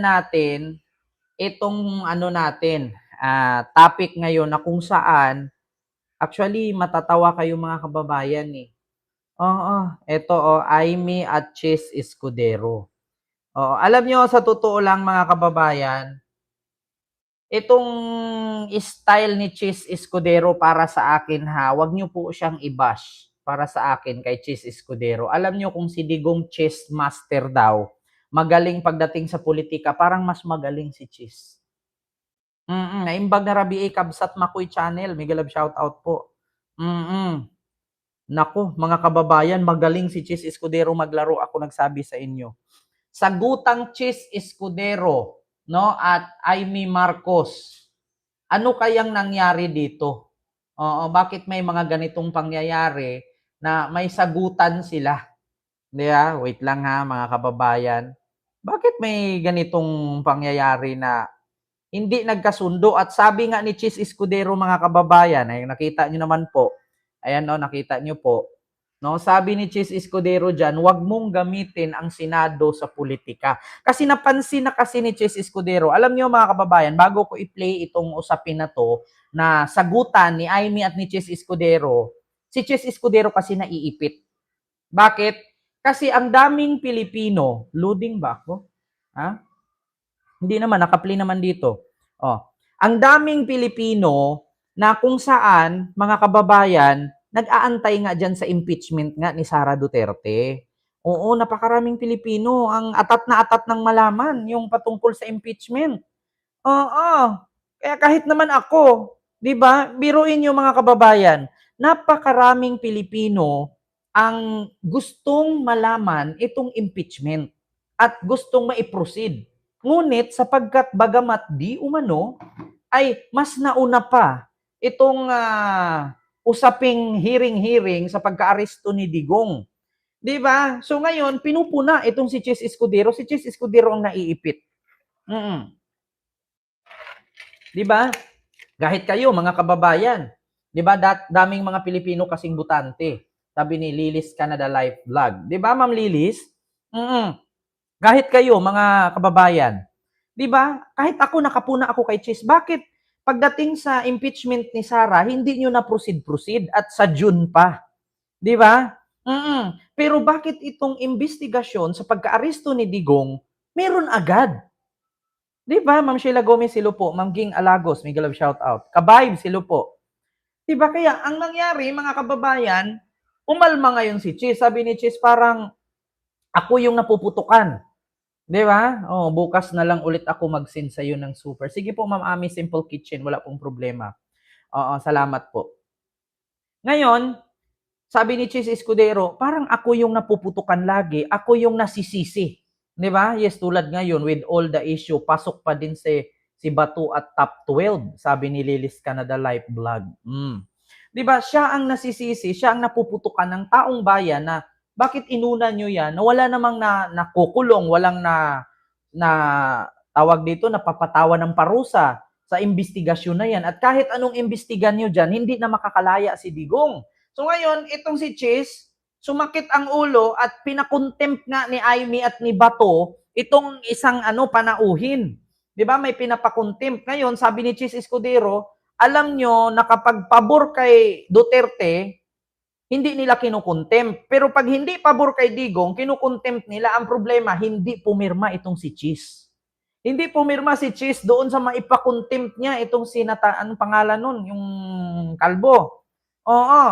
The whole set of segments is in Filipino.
natin itong ano natin, ah, topic ngayon na kung saan actually matatawa kayo mga kababayan eh. Oo, eto oh, Aimee at Chis Escudero. Oo, alam nyo sa totoo lang mga kababayan, itong style ni Chis Escudero para sa akin ha, wag nyo po siyang i-bash para sa akin kay Chis Escudero. Alam nyo kung si Digong Chess Master daw, magaling pagdating sa politika, parang mas magaling si Chis. Mm naimbag na Rabi A. Kabsat Makoy Channel, Miguel Love shoutout po. Mm Nako, mga kababayan, magaling si Chis Escudero maglaro, ako nagsabi sa inyo. Sagutang Chis Escudero, no, at Aimee Marcos. Ano kayang nangyari dito? Oo, bakit may mga ganitong pangyayari na may sagutan sila? Di ba? Wait lang ha, mga kababayan. Bakit may ganitong pangyayari na hindi nagkasundo? At sabi nga ni Chis Escudero, mga kababayan, ay nakita nyo naman po, ayan no, nakita nyo po, no, sabi ni Chis Escudero dyan, wag mong gamitin ang Senado sa politika. Kasi napansin na kasi ni Chis Escudero, alam nyo mga kababayan, bago ko i-play itong usapin na to, na sagutan ni Aimee at ni Chis Escudero, si Chis Escudero kasi naiipit. Bakit? Kasi ang daming Pilipino, loading ba ako? Ha? Hindi naman, nakaplay naman dito. Oh. Ang daming Pilipino na kung saan, mga kababayan, nag-aantay nga dyan sa impeachment nga ni Sara Duterte. Oo, napakaraming Pilipino ang atat na atat ng malaman yung patungkol sa impeachment. Oo. Kaya kahit naman ako, 'di ba? Biruin yung mga kababayan, napakaraming Pilipino ang gustong malaman itong impeachment at gustong mai-proceed. Ngunit sapagkat bagamat di umano ay mas nauna pa itong ah, usaping hearing-hearing sa pagkaaresto ni Digong. 'Di ba? So ngayon pinupuna itong si Chis Escudero, si Chis Escudero ang naiipit. Mm. 'Di ba? Kahit kayo mga kababayan, 'di ba? Dat daming mga Pilipino kasing butante. Sabi ni Lilis Canada Life Vlog. 'Di ba, Ma'am Lilis? Mm. Kahit kayo mga kababayan, 'di ba? Kahit ako nakapuna ako kay Chis, bakit pagdating sa impeachment ni Sara, hindi niyo na proceed-proceed at sa June pa? 'Di ba? Mm. Pero bakit itong investigasyon sa pagkaaresto ni Digong, meron agad? 'Di ba, Ma'am Sheila Gomez, silo po. Ma'am Ging Alagos, Miguel of shout out. Kabayb, silo po. 'Di ba kaya ang nangyari, mga kababayan, umalma ngayon si Chis. Sabi ni Chis, parang ako yung napuputukan. 'Di ba? Oh, bukas na lang ulit ako mag-send sa iyo ng super. Sige po, Ma'am Ami Simple Kitchen, wala pong problema. Oo, salamat po. Ngayon, sabi ni Chis Escudero, parang ako yung napuputukan lagi, ako yung nasisisi. 'Di ba? Yes, tulad ngayon with all the issue, pasok pa din si si Batu at top 12, sabi ni Lilis Canada Life Vlog. Mm. 'Di ba? Siya ang nasisisi, siya ang napuputukan ng taong bayan na bakit inuna nyo yan na wala namang na nakukulong, walang na na tawag dito napapatawa ng parusa sa investigasyon na yan. At kahit anong imbestigan nyo dyan, hindi na makakalaya si Digong. So ngayon, itong si Chis, sumakit ang ulo at pinakontempt nga ni Aimee at ni Bato itong isang ano panauhin. 'Di ba? May pinapakontempt. Ngayon, sabi ni Chis Escudero, alam nyo na kapag pabor kay Duterte, hindi nila kinukontempt. Pero pag hindi pabor kay Digong, kinukontempt nila. Ang problema, hindi pumirma itong si Chis. Hindi pumirma si Chis doon sa maipakontempt niya itong sinata, anong pangalan nun? Yung kalbo. Oo.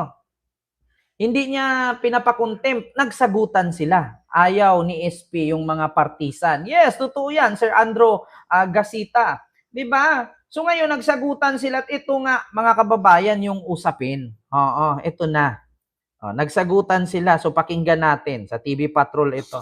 Hindi niya pinapakontempt. Nagsagutan sila. Ayaw ni SP yung mga partisan. Yes, totoo yan, Sir Andro uh, Gasita. 'Di ba? So ngayon nagsagutan sila at ito nga mga kababayan yung usapin. Oo, ito na. Oh, nagsagutan sila. So pakinggan natin sa TV Patrol ito.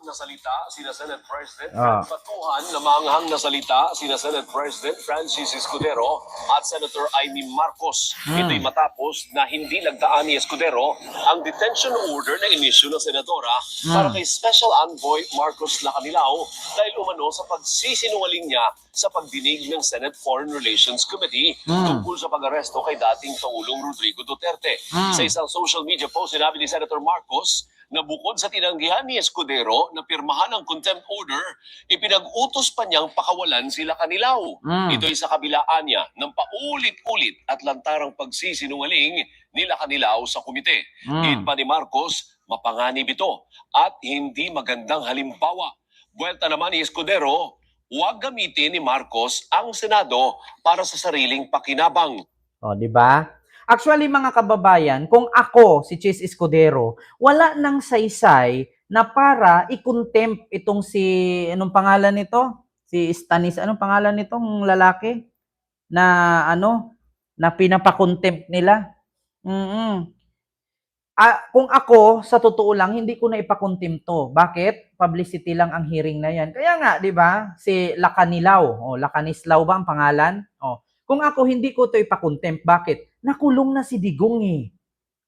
Batuhan na salita sina Senate President Ah. Batuhan na maanghang na salita sina Senate President Francis Escudero at Senator Amy Marcos. Hmm. Ito'y matapos na hindi nagdaan ni Escudero ang detention order na inisyu ng senadora para Hmm. kay Special Envoy Marcos Lacanilaw dahil umano sa pagsisinungaling niya sa pagdinig ng Senate Foreign Relations Committee Hmm. tungkol sa pag-aresto kay dating Pangulong Rodrigo Duterte. Hmm. Sa isang social media post, sinabi ni Senator Marcos na bukod sa tinanggihan ni Escudero na pirmahan ang contempt order, ipinag-utos pa niyang pakawalan sila kanilaw. Mm. Ito'y sa kabilaan niya ng paulit-ulit at lantarang pagsisinungaling nila kanilaw sa komite. Mm. pa ni Marcos, mapanganib ito at hindi magandang halimbawa. Buwelta naman ni Escudero, huwag gamitin ni Marcos ang Senado para sa sariling pakinabang. O, di ba? Actually, mga kababayan, kung ako, si Chis Escudero, wala nang saysay na para i-contempt itong si, anong pangalan nito? Si Stanis, anong pangalan nitong lalaki? Na, ano, na pinapakontempt nila. mm Ah, kung ako, sa totoo lang, hindi ko na ipakontempt to. Bakit? Publicity lang ang hearing na yan. Kaya nga, di ba? Si Lacanilaw. O, Lacanislaw ba ang pangalan? O, kung ako, hindi ko to ipakontempt. Bakit? Nakulong na si Digong eh.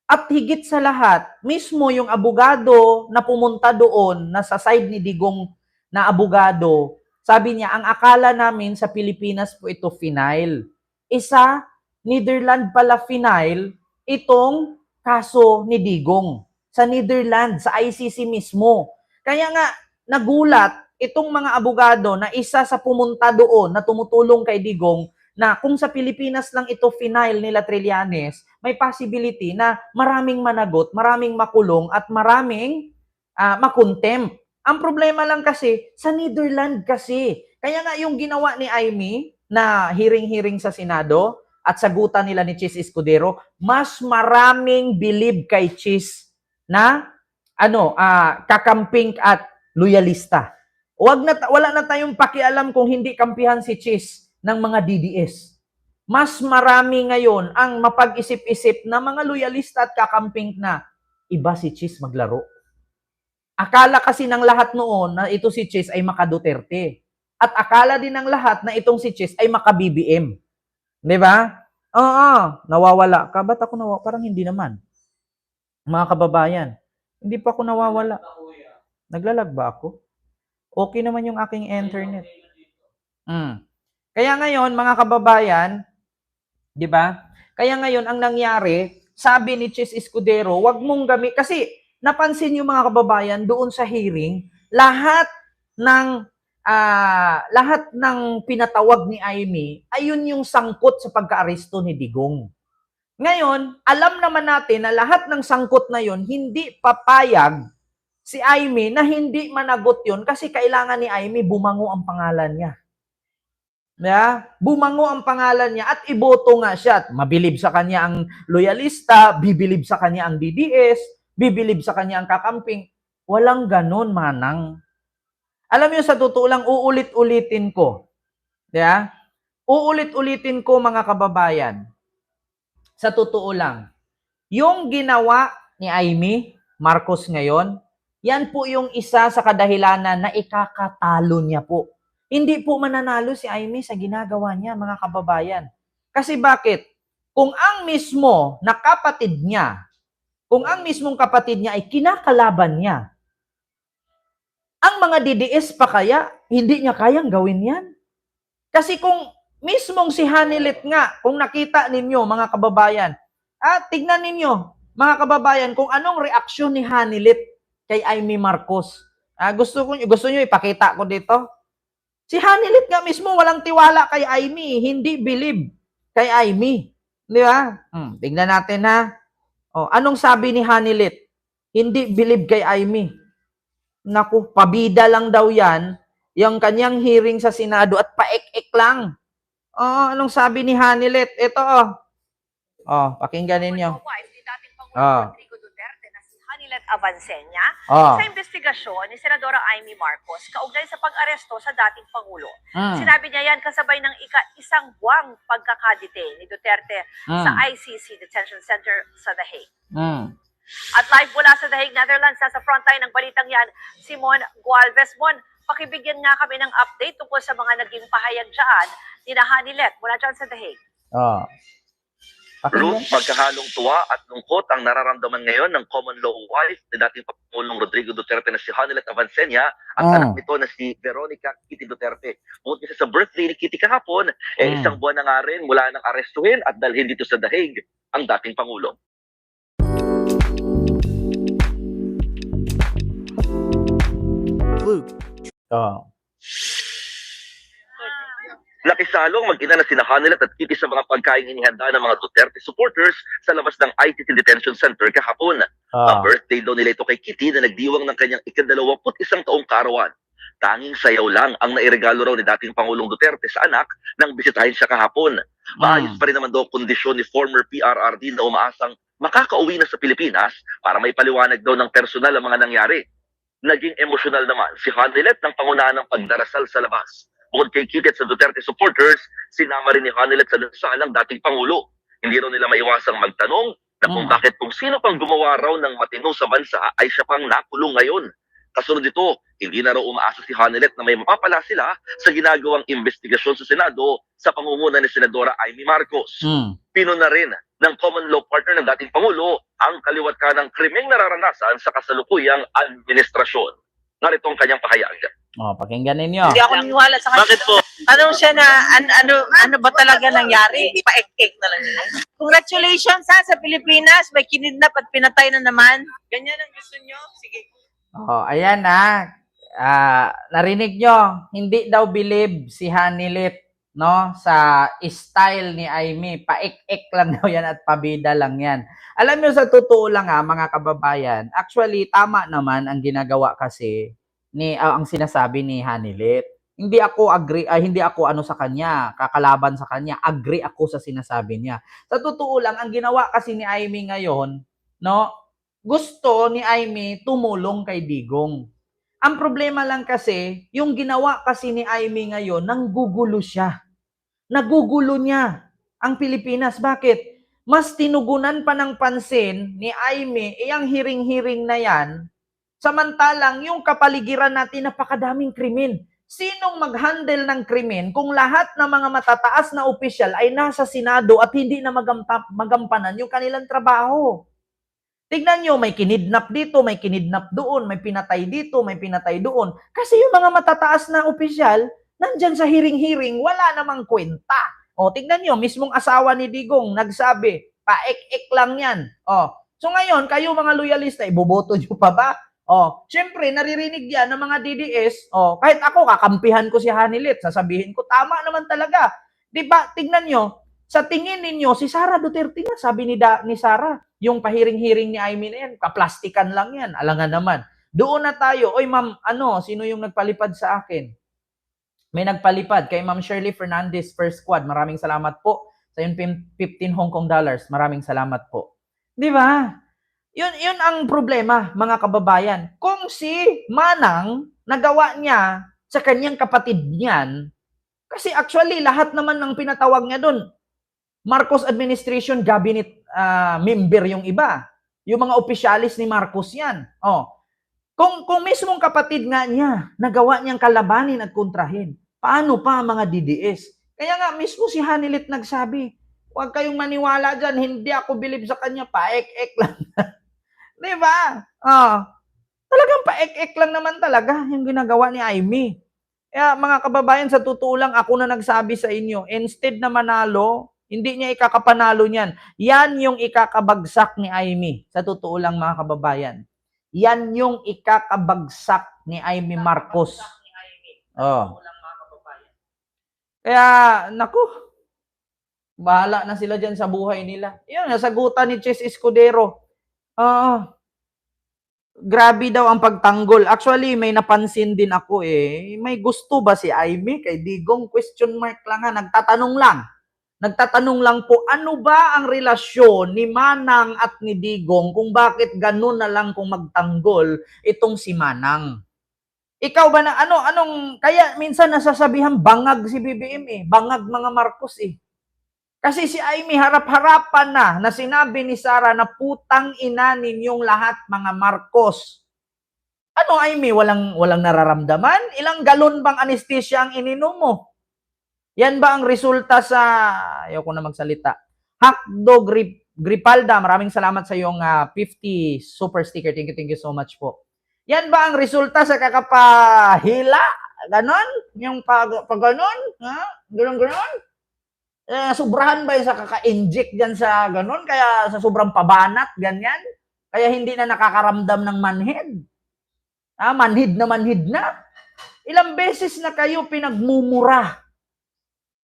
At higit sa lahat, mismo yung abogado na pumunta doon, na sa side ni Digong na abogado, sabi niya, ang akala namin sa Pilipinas po ito final. Isa, Netherlands pala final, itong kaso ni Digong. Sa Netherlands, sa ICC mismo. Kaya nga, nagulat itong mga abogado na isa sa pumunta doon na tumutulong kay Digong na kung sa Pilipinas lang ito final nila Trillanes, may possibility na maraming managot, maraming makulong at maraming ah, makontempt. Ang problema lang kasi, sa Netherlands kasi. Kaya nga yung ginawa ni Amy na hearing-hearing sa Senado at sagutan nila ni Chis Escudero, mas maraming believe kay Chis na ano, ah, kakamping at loyalista. Wag na wala na tayong pakialam kung hindi kampihan si Chis ng mga DDS. Mas marami ngayon ang mapag-isip-isip na mga loyalista at kakamping na iba si Chis maglaro. Akala kasi ng lahat noon na ito si Chis ay maka Duterte. At akala din ng lahat na itong si Chis ay maka BBM. Di ba? Oo, nawawala ka. Ba't ako nawawala? Parang hindi naman. Mga kababayan, hindi pa ako nawawala. Naglalag ba ako? Okay naman yung aking internet. Mm. Kaya ngayon, mga kababayan, di ba? Kaya ngayon, ang nangyari, sabi ni Chis Escudero, wag mong gamit, kasi napansin yung mga kababayan doon sa hearing, lahat ng ah, lahat ng pinatawag ni Amy, ayun yung sangkot sa pagkaaresto ni Digong. Ngayon, alam naman natin na lahat ng sangkot na yun, hindi papayag si Amy na hindi managot yun kasi kailangan ni Amy bumango ang pangalan niya. Yeah? Bumango ang pangalan niya at iboto nga siya. Mabilib sa kanya ang loyalista, bibilib sa kanya ang DDS, bibilib sa kanya ang kakamping. Walang ganon, manang. Alam niyo, sa totoo lang, uulit-ulitin ko. Yeah? Uulit-ulitin ko, mga kababayan. Sa totoo lang. Yung ginawa ni Amy Marcos ngayon, yan po yung isa sa kadahilanan na ikakatalo niya po. Hindi po mananalo si Amy sa ginagawa niya, mga kababayan. Kasi bakit? Kung ang mismo na kapatid niya, kung ang mismong kapatid niya ay kinakalaban niya, ang mga DDS pa kaya, hindi niya kayang gawin yan. Kasi kung mismong si Hanilet nga, kung nakita ninyo, mga kababayan, at tignan ninyo, mga kababayan, kung anong reaksyon ni Hanilet kay Amy Marcos. Ah, gusto ko gusto niyo ipakita ko dito. Si Hanilet nga mismo walang tiwala kay Amy, hindi believe kay Amy. Di ba? Hmm, tingnan natin ha. Oh, anong sabi ni Hanilet? Hindi believe kay Amy. Naku, pabida lang daw yan, yung kanyang hearing sa Senado at paek-ek lang. Oh, anong sabi ni Hanilet? Ito oh. Oh, pakinggan ninyo. wife ni dating Pangulong Ah. Rodrigo Duterte na si Hanilet Avancenia Oh. sa investigasyon ni Senadora Amy Marcos kaugnay sa pag-aresto sa dating Pangulo. Mm, Sinabi niya yan kasabay ng ika-isang buwang pagkakadetain ni Duterte sa mm, ICC Detention Center sa The Hague. mm. At live mula sa The Hague, Netherlands, nasa frontline ng balitang yan, Simon Gualvez. Mon, pakibigyan nga kami ng update tungkol sa mga naging pahayag dyan ni na Hanilet mula dyan sa The Hague. Oh. Ruth, magkahalong tuwa at lungkot ang nararamdaman ngayon ng common law wife ni dating Pangulong Rodrigo Duterte na si Hanilet Avancenia at Ah. anak nito na si Veronica Kitty Duterte. Bukod kasi sa birthday ni Kitty kahapon, eh, Mm. isang buwan na nga rin mula nang arestuhin at dalhin dito sa Dahig ang dating Pangulo. blue. Oh. Nakisalong mag-ina na sina Hanelet at Kitty sa mga pagkain inihanda ng mga Duterte supporters sa labas ng ITC Detention Center kahapon. Oh. Ang birthday daw nila ito kay Kitty na nagdiwang ng kanyang ikadalawamput isang taong karawan. Tanging sayaw lang ang nairegalo raw ni dating Pangulong Duterte sa anak nang bisitahin siya kahapon. Maayos Mm. pa rin naman daw kondisyon ni former PRRD na umaasang makakauwi na sa Pilipinas para may paliwanag daw ng personal ang mga nangyari. Naging emosyonal naman si Hanelet ng pangunahan ng pagdarasal sa labas. Kitty at sa Duterte supporters, sinama rin ni Hanelet sa dasalang dating Pangulo. Hindi raw nila maiwasang magtanong na kung Mm. bakit kung sino pang gumawa raw ng matino sa bansa ay siya pang nakulong ngayon. Kasunod dito, hindi na raw umaasa si Hanelet na may mapapala sila sa ginagawang investigasyon sa Senado sa pangunguna ni Senadora Amy Marcos. Mm. Pino na rin ng common law partner ng dating Pangulo ang kaliwat ka ng krimeng nararanasan sa kasalukuyang administrasyon. Narito ang kanyang pahayag. Oh, pakinggan ninyo. Hindi ako naniwala sa kanya. Bakit po? Tanong siya na an, ano ano ba talaga nangyari? Paek-ek na lang yun. Congratulations ha sa Pilipinas. May kinidnap at pinatay na naman. Ganyan ang gusto nyo? Sige. Oh, ayan na. Ah, narinig nyo, hindi daw believe si Hanilit no sa style ni Aimee. Paik-ik lang daw yan at pabida lang yan. Alam nyo sa totoo lang ha, mga kababayan, actually tama naman ang ginagawa kasi ni ah, ang sinasabi ni Hanilit. Hindi ako agree ah, hindi ako ano sa kanya, kakalaban sa kanya. Agree ako sa sinasabi niya. Sa totoo lang ang ginawa kasi ni Aimee ngayon, no, gusto ni Aimee tumulong kay Digong. Ang problema lang kasi, yung ginawa kasi ni Aimee ngayon, nanggugulo siya. Nagugulo niya ang Pilipinas. Bakit? Mas tinugunan pa ng pansin ni Aimee, eh, ang hiring-hiring na yan, samantalang yung kapaligiran natin, napakadaming krimen. Sinong mag-handle ng krimen kung lahat ng mga matataas na opisyal ay nasa Senado at hindi na magamta- magampanan yung kanilang trabaho? Tignan nyo, may kinidnap dito, may kinidnap doon, may pinatay dito, may pinatay doon. Kasi yung mga matataas na opisyal, nandyan sa hiring-hiring, wala namang kwenta. O, tignan nyo, mismong asawa ni Digong, nagsabi, paek-ek lang yan. O, so ngayon, kayo mga loyalista, iboboto nyo pa ba? O, syempre, naririnig yan ng mga DDS. O, kahit ako, kakampihan ko si Hanilit, sasabihin ko, tama naman talaga. Di ba, tignan nyo, sa tingin ninyo, si Sara Duterte nga, sabi ni, da, ni Sara, yung pahiring-hiring ni Amy na yan, kaplastikan lang yan, alangan naman. Doon na tayo, oy ma'am, ano, sino yung nagpalipad sa akin? May nagpalipad kay Ma'am Shirley Fernandez, First Squad. Maraming salamat po sa yung pim- 15 Hong Kong dollars. Maraming salamat po. Di ba? Yun, yun ang problema, mga kababayan. Kung si Manang nagawa niya sa kanyang kapatid niyan, kasi actually lahat naman ng pinatawag niya doon, Marcos administration cabinet ah, member yung iba. Yung mga opisyalis ni Marcos yan. Oh. Kung, kung mismong kapatid nga niya, nagawa niyang kalabanin at kontrahin, paano pa mga DDS? Kaya nga, mismo si Hanilit nagsabi, huwag kayong maniwala dyan, hindi ako believe sa kanya, paek-ek lang. Di ba? Oh. Talagang paek-ek lang naman talaga yung ginagawa ni Amy. Kaya mga kababayan, sa totoo lang, ako na nagsabi sa inyo, instead na manalo, hindi niya ikakapanalo niyan. Yan yung ikakabagsak ni Amy. Sa totoo lang mga kababayan. Yan yung ikakabagsak ni Amy Marcos. Oh. Kaya, naku, bahala na sila dyan sa buhay nila. Yun, nasagutan ni Chess Escudero. Oo. grabe daw ang pagtanggol. Actually, may napansin din ako eh. May gusto ba si Amy kay Digong? Question mark lang ha. Nagtatanong lang. Nagtatanong lang po, ano ba ang relasyon ni Manang at ni Digong kung bakit ganun na lang kung magtanggol itong si Manang? Ikaw ba na, ano, anong, kaya minsan nasasabihan bangag si BBM eh. Bangag mga Marcos eh. Kasi si Amy harap-harapan na na sinabi ni Sara na putang ina ninyong lahat mga Marcos. Ano Amy, walang walang nararamdaman? Ilang galon bang anesthesia ang ininom mo? Yan ba ang resulta sa ayoko na magsalita. Hakdo Grip Gripalda, maraming salamat sa iyong ah, 50 super sticker. Thank you, thank you so much po. Yan ba ang resulta sa kakapahila? Ganon? Yung pag, pag ganon? Ha? Ganon, ganon? Eh, sobrahan ba yung sa kaka-inject dyan sa ganun? Kaya sa sobrang pabanat, ganyan? Kaya hindi na nakakaramdam ng manhead? Ah, manhid na manhid na. Ilang beses na kayo pinagmumura.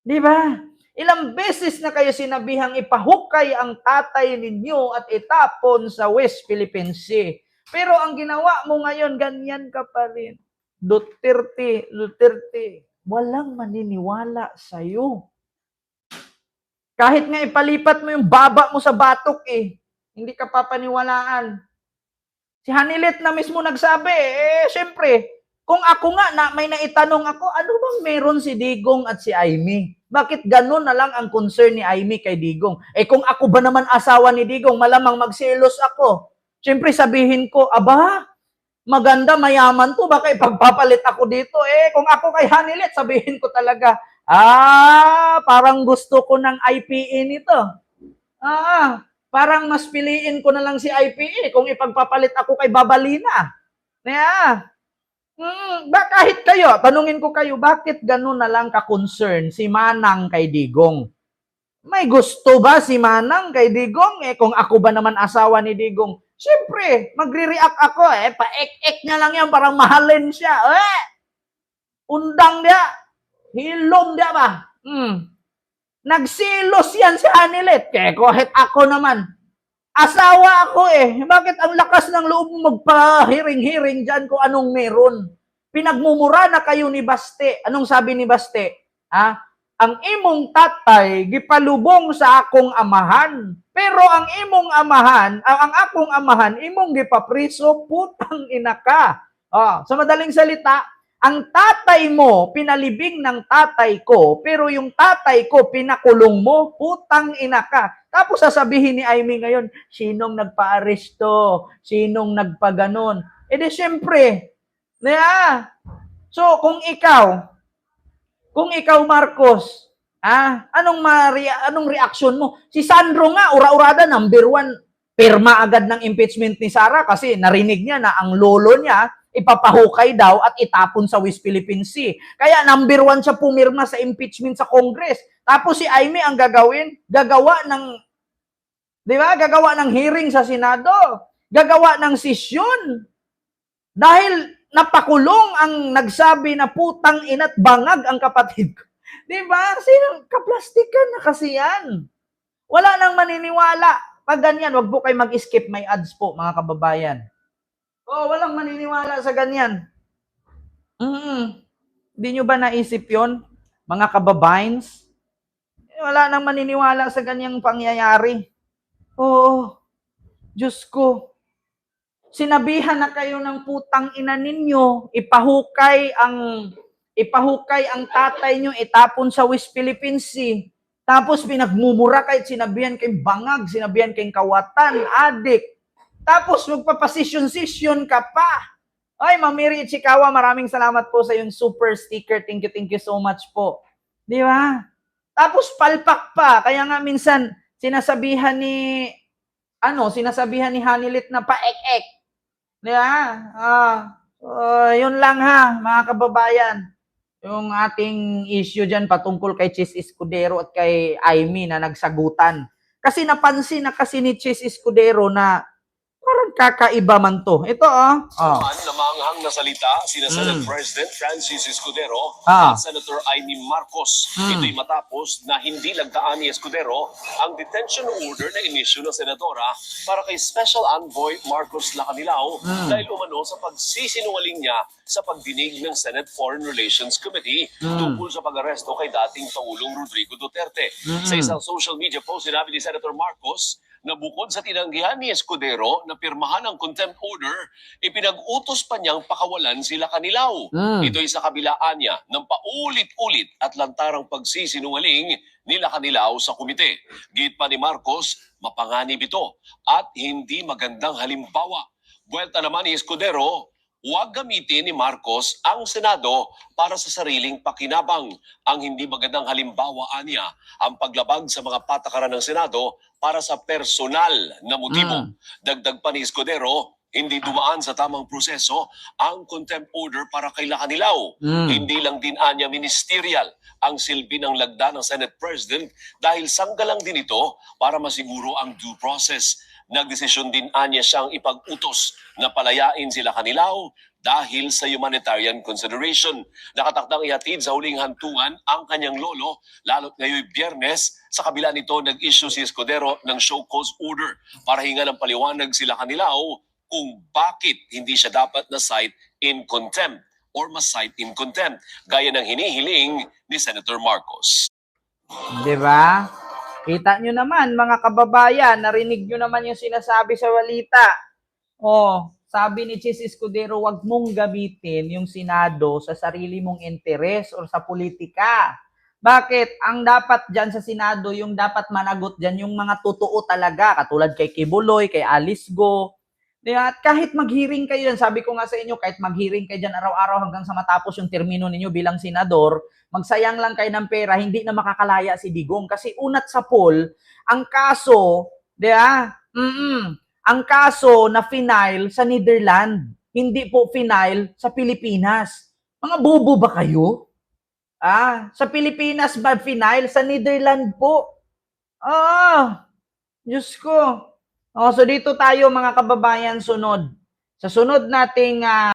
Di ba? Ilang beses na kayo sinabihang ipahukay ang tatay ninyo at itapon sa West Philippine Sea. Pero ang ginawa mo ngayon, ganyan ka pa rin. Duterte, Duterte, walang maniniwala sa'yo. Kahit nga ipalipat mo yung baba mo sa batok eh, hindi ka papaniwalaan. Si Hanilet na mismo nagsabi, eh, syempre, kung ako nga na may naitanong ako, ano bang meron si Digong at si Aimee? Bakit ganun na lang ang concern ni Aimee kay Digong? Eh kung ako ba naman asawa ni Digong, malamang magselos ako. Syempre sabihin ko, aba, maganda, mayaman to, baka ipagpapalit ako dito. Eh kung ako kay Hanilet, sabihin ko talaga, ah, parang gusto ko ng IPE nito. Ah, parang mas piliin ko na lang si IPE kung ipagpapalit ako kay Babalina. Yeah. Hmm, ba kahit kayo, tanungin ko kayo, bakit ganun na lang ka-concern si Manang kay Digong? May gusto ba si Manang kay Digong? Eh, kung ako ba naman asawa ni Digong, syempre, magre-react ako eh, paek-ek niya lang yan, parang mahalin siya. Eh, undang dia, hilom dia ba? Hmm. Nagsilos yan si Hanilet. Kaya kahit ako naman, asawa ako eh. Bakit ang lakas ng loob mo magpahiring-hiring dyan kung anong meron? Pinagmumura na kayo ni Baste. Anong sabi ni Baste? Ha? Ang imong tatay gipalubong sa akong amahan. Pero ang imong amahan, ang, ang akong amahan, imong gipapriso, putang ina ka. Oh, sa madaling salita, ang tatay mo, pinalibing ng tatay ko, pero yung tatay ko, pinakulong mo, putang ina ka. Tapos sasabihin ni Amy ngayon, sinong nagpa-aresto? Sinong nagpaganon? E di syempre, yeah. So, kung ikaw, kung ikaw, Marcos, ah, anong, maria, anong reaction mo? Si Sandro nga, ura-urada, number one, pirma agad ng impeachment ni Sara kasi narinig niya na ang lolo niya ipapahukay daw at itapon sa West Philippine Sea. Kaya number one siya pumirma sa impeachment sa Congress. Tapos si Aimee ang gagawin, gagawa ng, di ba, gagawa ng hearing sa Senado, gagawa ng sesyon. Dahil napakulong ang nagsabi na putang ina't bangag ang kapatid ko. Di ba? Sino, kaplastikan na kasi yan. Wala nang maniniwala. Pag ganyan, wag po kayo mag-skip may ads po, mga kababayan. Oh, walang maniniwala sa ganyan. Mm Hindi nyo ba naisip yon mga kababayans? Eh, Wala nang maniniwala sa ganyang pangyayari. Oo. Diyos ko. Sinabihan na kayo ng putang ina ninyo, ipahukay ang ipahukay ang tatay nyo, itapon sa West Philippine Sea. Tapos pinagmumura kahit sinabihan kayong bangag, sinabihan kayong kawatan, adik. Tapos magpapasisyon-sisyon ka pa. Ay, Mamiri Chikawa, maraming salamat po sa yung super sticker. Thank you, thank you so much po. Di ba? Tapos palpak pa. Kaya nga minsan, sinasabihan ni, ano, sinasabihan ni Hanilit na paek-ek. Di ba? Ah, uh, yun lang ha, mga kababayan. Yung ating issue dyan patungkol kay Chis Escudero at kay Aimee na nagsagutan. Kasi napansin na kasi ni Chis Escudero na parang kakaiba man to. Ito oh. oh. Man na maanghang na salita sina Senate Mm. President Francis Escudero Ah. at Senator Amy Marcos. Mm. Ito'y matapos na hindi lagdaan ni Escudero ang detention order na inisyu ng senadora para kay Special Envoy Marcos Lacanilao Mm. dahil umano sa pagsisinungaling niya sa pagdinig ng Senate Foreign Relations Committee Mm. tungkol sa pag-aresto kay dating Pangulong Rodrigo Duterte. Mm. Sa isang social media post, sinabi ni Senator Marcos na bukod sa tinanggihan ni Escudero na pirmahan ang contempt order, ipinag-utos pa niyang pakawalan sila kanilaw. Mm. Ito'y sa kabilaan niya ng paulit-ulit at lantarang pagsisinungaling nila kanilaw sa komite. Git pa ni Marcos, mapanganib ito at hindi magandang halimbawa. Buwelta naman ni Escudero, huwag gamitin ni Marcos ang Senado para sa sariling pakinabang. Ang hindi magandang halimbawa niya ang paglabag sa mga patakaran ng Senado para sa personal na motibo. Mm. Dagdag pa ni Escudero, hindi dumaan sa tamang proseso ang contempt order para kay Lacanilaw. Mm. Hindi lang din anya ministerial ang silbi ng lagda ng Senate President dahil sanggalang din ito para masiguro ang due process. Nagdesisyon din anya siyang ipag-utos na palayain sila kanilaw, dahil sa humanitarian consideration. Nakatakdang ihatid sa huling hantungan ang kanyang lolo, lalo't ngayong biyernes, sa kabila nito nag-issue si Escudero ng show cause order para hinga ng paliwanag sila kanilaw kung bakit hindi siya dapat na cite in contempt or mas-cite in contempt, gaya ng hinihiling ni Senator Marcos. Di? Kita nyo naman, mga kababayan, narinig nyo naman yung sinasabi sa walita. Oh, sabi ni Chis Escudero, wag mong gamitin yung Senado sa sarili mong interes or sa politika. Bakit? Ang dapat dyan sa Senado, yung dapat managot dyan, yung mga totoo talaga, katulad kay Kibuloy, kay Alice Go. Di ba? At kahit mag-hearing kayo dyan, sabi ko nga sa inyo, kahit mag-hearing kayo dyan araw-araw hanggang sa matapos yung termino ninyo bilang senador, magsayang lang kayo ng pera, hindi na makakalaya si Digong. Kasi unat sa poll, ang kaso, di ba? Mm ang kaso na final sa Netherlands, hindi po final sa Pilipinas. Mga bobo ba kayo? Ah, sa Pilipinas ba final? Sa Netherlands po. Ah, Diyos ko. Oh, so dito tayo mga kababayan sunod. Sa sunod nating ah,